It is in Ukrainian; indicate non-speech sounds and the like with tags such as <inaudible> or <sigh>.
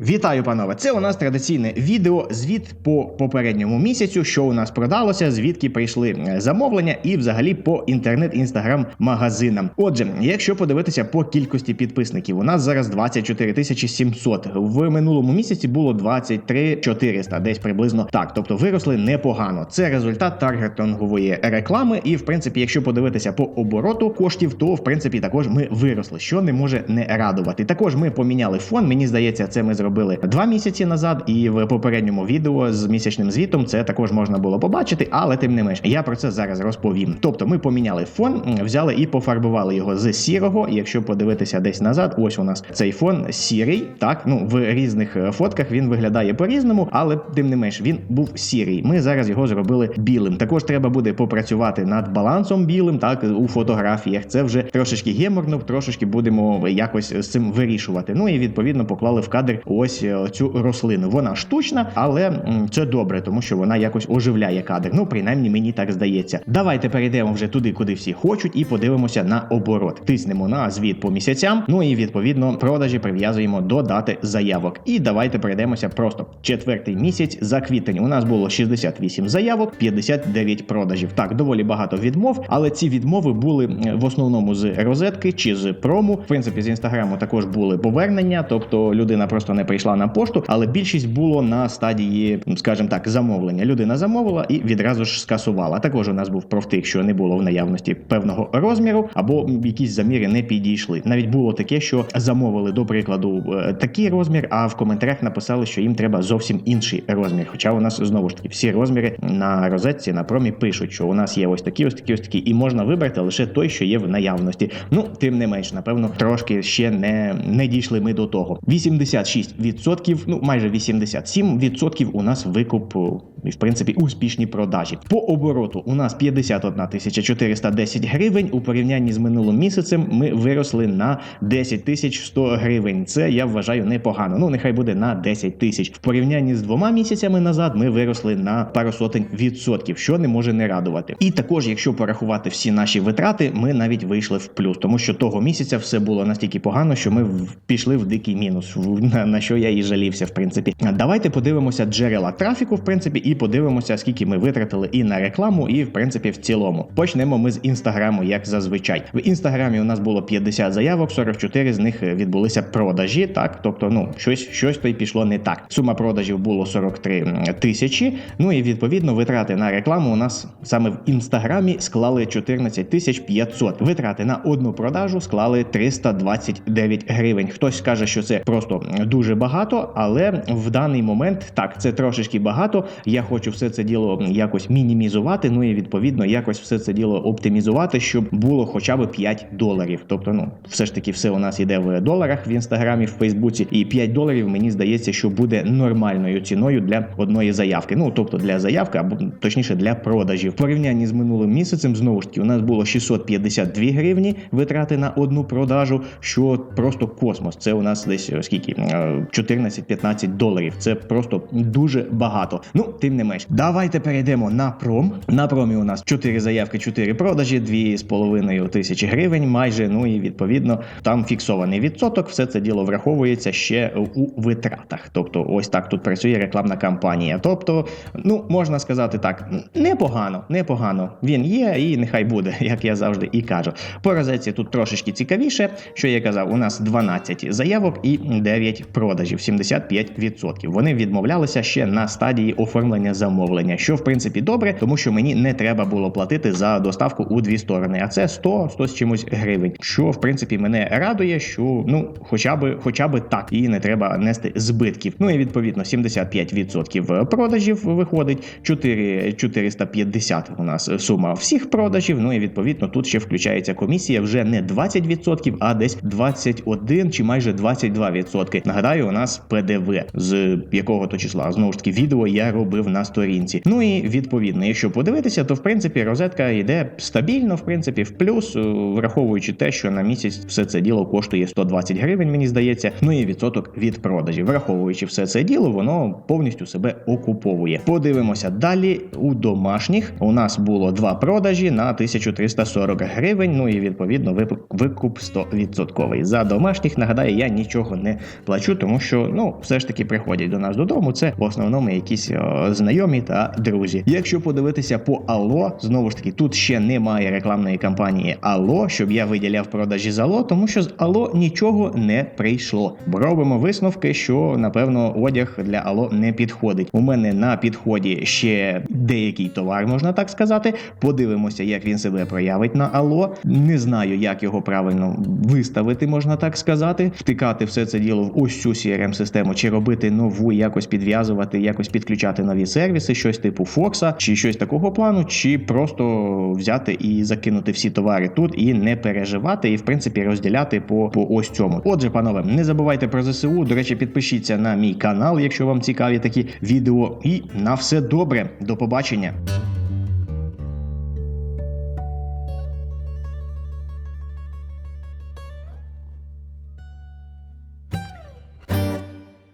Вітаю, панове! Це у нас традиційне відео, звіт по попередньому місяцю, що у нас продалося, звідки прийшли е, замовлення, і взагалі по інтернет-інстаграм-магазинам. Отже, якщо подивитися по кількості підписників, у нас зараз 24 тисячі 700. В минулому місяці було 23 400, десь приблизно так. Тобто виросли непогано. Це результат таргетингової реклами. І в принципі, якщо подивитися по обороту коштів, то в принципі також ми виросли, що не може не радувати. Також ми поміняли фон. Мені здається, це ми зробили два місяці назад, і в попередньому відео з місячним звітом це також можна було побачити, але тим не менш, я про це зараз розповім. Тобто, ми поміняли фон, взяли і пофарбували його з сірого. Якщо подивитися десь назад, ось у нас цей фон сірий. Так, ну в різних е, фотках він виглядає по-різному, але тим не менш він був сірий. Ми зараз його зробили білим. Також треба буде попрацювати над балансом білим, так у фотографіях. Це вже трошечки геморно, трошечки будемо якось з цим вирішувати. Ну і відповідно поклали в кадр ось е, цю рослину. Вона штучна, але це добре, тому що вона якось оживляє кадр. Ну, принаймні, мені так здається. Давайте перейдемо вже туди, куди всі хочуть, і подивимося на оборот. Тиснемо на звіт по місяцям. Ну і відповідно продажі прив'язуємо до дати заявок. І давайте перейдемося просто четвертий місяць за квітень. У нас було 68 заявок, 59 продажів. Так, доволі багато відмов, але ці відмови були в основному з розетки чи з прому. В принципі, з інстаграму також були повернення, тобто людина просто не прийшла на пошту, але більшість було на стадії, скажімо так, замовлення. Людина замовила і відразу ж скасувала. Також у нас був профтик, що не було в наявності певного розміру, або якісь заміри не підійшли. Навіть було таке, що замовили, до прикладу, е, такий розмір, а в коментарях написали, що їм треба зовсім інший розмір. Хоча у нас знову ж таки всі розміри на розетці на промі пишуть, що у нас є ось такі, ось такі, ось такі, і можна вибрати лише той, що є в наявності. Ну, тим не менш, напевно, трошки ще не, не дійшли ми до того. 86%, ну майже 87% у нас викуп, і в принципі, успішні продажі. По обороту у нас 51 тисяча 410 гривень. У порівнянні з минулим місяцем ми виросли на 10 тисяч 100 гривень. Це я вважаю непогано. Ну нехай буде на 10 тисяч. В порівнянні з двома місяцями назад ми виросли на пару сотень відсотків, що не може не радувати. І також, якщо порахувати всі наші витрати, ми навіть вийшли в плюс, тому що того місяця все було настільки погано, що ми пішли в дикий мінус, на що я і жалівся, в принципі. Давайте подивимося джерела трафіку, в принципі, і подивимося, скільки ми витратили і на рекламу, і в принципі в цілому. Почнемо ми з інстаграму, як зазвичай. В інстаграмі у нас було 50 заявок, 44 з них відбулися продажі. Так, тобто, ну щось, щось то й пішло не так. Сума продажів було 43 тисячі. Ну і відповідно витрати на рекламу у нас саме в інстаграмі склали 14 тисяч 500. Витрати на одну продажу склали 329 гривень. Хтось скаже, що це просто дуже багато, але в даний момент так, це трошечки багато. Я хочу все це діло якось мінімізувати. Ну і відповідно якось все це діло оптимізувати, щоб було хоча б 5 доларів. Тобто, ну все ж таки, все у нас іде в доларах в інстаграмі, в Фейсбуці, і 5 доларів мені здається, що буде нормальною ціною для одної заявки. Ну тобто для заявки, або точніше для продажів. В порівнянні з минулим місяцем знову ж таки у нас було 652 гривні витрати на одну продажу, що просто космос. Це у нас десь е, скільки Е, 14-15 доларів. Це просто дуже багато. Ну тим не менш, давайте перейдемо на пром. На промі у нас 4 заявки, 4 продажі, 2,5 тисячі гривень, майже. Ну і відповідно там фіксований відсоток. Все це діло враховується ще у витратах. Тобто, ось так тут працює рекламна кампанія. Тобто, ну можна сказати так, непогано, непогано. Він є і нехай буде, <laughs> як я завжди і кажу. По розетці тут трошечки цікавіше. Що я казав, у нас 12 заявок і 9 продажів, 75%. Вони відмовлялися ще на стадії оформлення замовлення, що в принципі добре, тому що мені не треба було платити за доставку у дві сторони, а це 100 100 з чимось гривень. Що в принципі мене радує, що ну хоча би хоча би так, і не треба нести збитків. Ну і відповідно 75% продажів виходить, 4 450 у нас сума всіх продажів. Ну і відповідно тут ще включається комісія вже не 20%, а десь 21 чи майже 22%. Нагадаю, у нас ПДВ з якого то числа знову ж таки відео я робив на сторінці. Ну і відповідно, якщо подивитися, то в принципі розетка йде стабільно, в принципі, в плюс, е, враховуючи те, що на місяць все це діло коштує 120 гривень, мені здається. Ну і відсоток від продажів. Враховуючи все це діло, воно повністю себе окуповує. Подивимося далі. У домашніх у нас було два продажі на 1340 гривень. Ну і відповідно викуп 100%. За домашніх нагадаю, я нічого не плачу, тому що ну все ж таки приходять до нас додому. Це в основному якісь е, знайомі та друзі. Якщо подивитися по Алло, знову ж таки, тут ще немає рекламної кампанії Алло, щоб я виділяв продажі з Алло, тому що з Алло нічого не прийшло. Робимо висновки, що напевно одяг для Алло не підходить. У мене на підході ще деякий товар, можна так сказати. Подивимося, як він себе проявить на Алло. Не знаю, як його правильно виставити, можна так сказати. Втикати все це діло в ось цю crm систему чи робити нову, якось підв'язувати, якось підключати нові сервіси, щось типу Фокса, чи щось такого плану, чи просто взяти і закинути всі товари тут і не переживати, і в принципі розділяти по, по ось цьому. Отже, панове, не забувайте про ЗСУ. До речі, підпишіться на мій канал, якщо вам цікаві такі відео. І на все добре. До побачення.